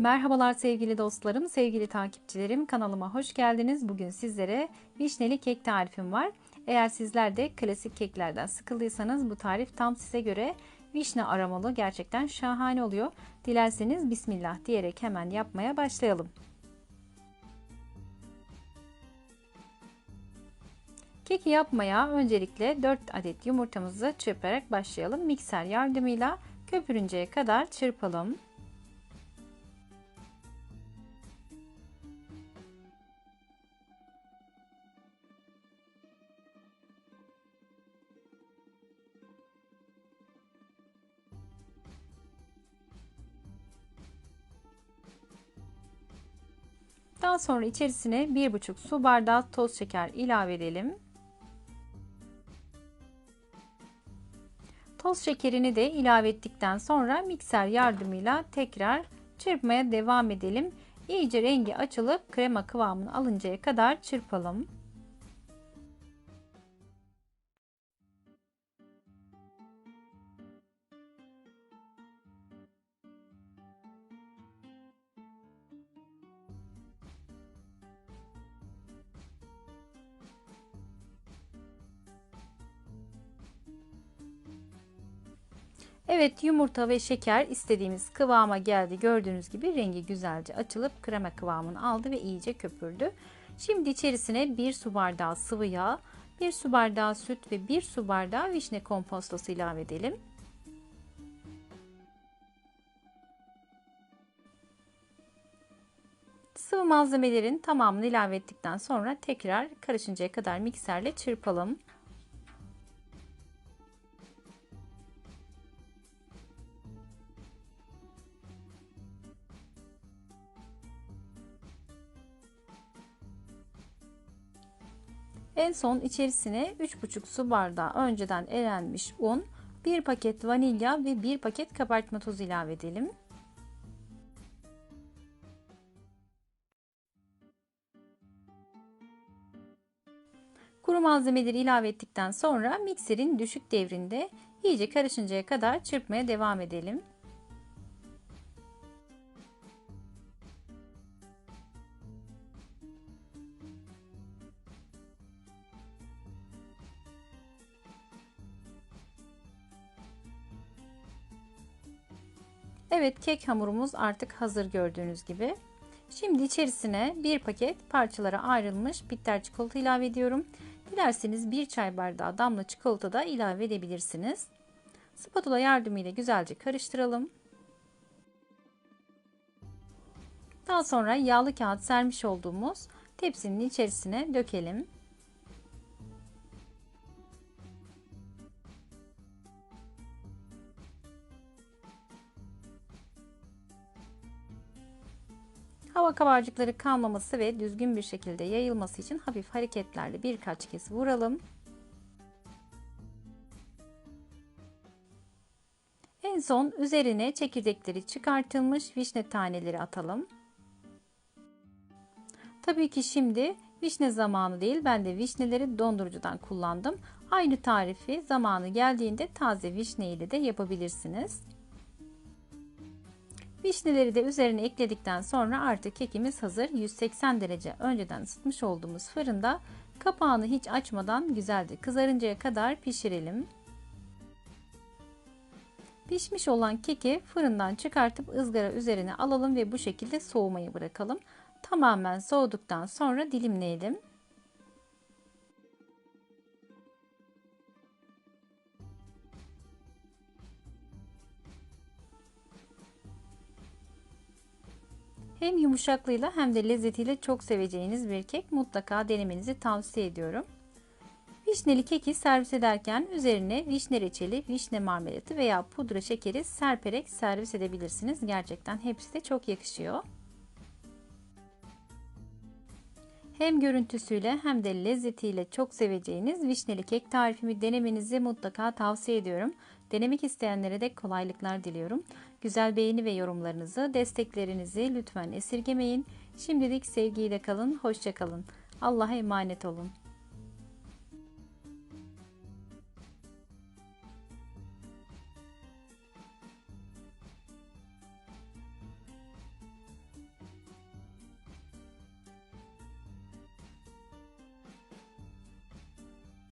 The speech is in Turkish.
Merhabalar sevgili dostlarım, sevgili takipçilerim. Kanalıma hoş geldiniz. Bugün sizlere vişneli kek tarifim var. Eğer sizler de klasik keklerden sıkıldıysanız bu tarif tam size göre vişne aromalı gerçekten şahane oluyor. Dilerseniz bismillah diyerek hemen yapmaya başlayalım. Keki yapmaya öncelikle 4 adet yumurtamızı çırparak başlayalım. Mikser yardımıyla köpürünceye kadar çırpalım. Daha sonra içerisine 1,5 su bardağı toz şeker ilave edelim. Toz şekerini de ilave ettikten sonra mikser yardımıyla tekrar çırpmaya devam edelim. İyice rengi açılıp krema kıvamını alıncaya kadar çırpalım. Evet yumurta ve şeker istediğimiz kıvama geldi. Gördüğünüz gibi rengi güzelce açılıp krema kıvamını aldı ve iyice köpürdü. Şimdi içerisine 1 su bardağı sıvı yağ, 1 su bardağı süt ve 1 su bardağı vişne kompostosu ilave edelim. Sıvı malzemelerin tamamını ilave ettikten sonra tekrar karışıncaya kadar mikserle çırpalım. En son içerisine 3,5 su bardağı önceden elenmiş un, 1 paket vanilya ve 1 paket kabartma tozu ilave edelim. Kuru malzemeleri ilave ettikten sonra mikserin düşük devrinde iyice karışıncaya kadar çırpmaya devam edelim. Evet kek hamurumuz artık hazır gördüğünüz gibi. Şimdi içerisine bir paket parçalara ayrılmış bitter çikolata ilave ediyorum. Dilerseniz bir çay bardağı damla çikolata da ilave edebilirsiniz. Spatula yardımıyla güzelce karıştıralım. Daha sonra yağlı kağıt sermiş olduğumuz tepsinin içerisine dökelim. Hava kabarcıkları kalmaması ve düzgün bir şekilde yayılması için hafif hareketlerle birkaç kez vuralım. En son üzerine çekirdekleri çıkartılmış vişne taneleri atalım. Tabii ki şimdi vişne zamanı değil ben de vişneleri dondurucudan kullandım. Aynı tarifi zamanı geldiğinde taze vişne ile de yapabilirsiniz. Vişneleri de üzerine ekledikten sonra artık kekimiz hazır. 180 derece önceden ısıtmış olduğumuz fırında kapağını hiç açmadan güzelce kızarıncaya kadar pişirelim. Pişmiş olan keki fırından çıkartıp ızgara üzerine alalım ve bu şekilde soğumaya bırakalım. Tamamen soğuduktan sonra dilimleyelim. Hem yumuşaklığıyla hem de lezzetiyle çok seveceğiniz bir kek mutlaka denemenizi tavsiye ediyorum. Vişneli keki servis ederken üzerine vişne reçeli, vişne marmelatı veya pudra şekeri serperek servis edebilirsiniz. Gerçekten hepsi de çok yakışıyor. Hem görüntüsüyle hem de lezzetiyle çok seveceğiniz vişneli kek tarifimi denemenizi mutlaka tavsiye ediyorum. Denemek isteyenlere de kolaylıklar diliyorum. Güzel beğeni ve yorumlarınızı, desteklerinizi lütfen esirgemeyin. Şimdilik sevgiyle kalın, hoşça kalın. Allah'a emanet olun.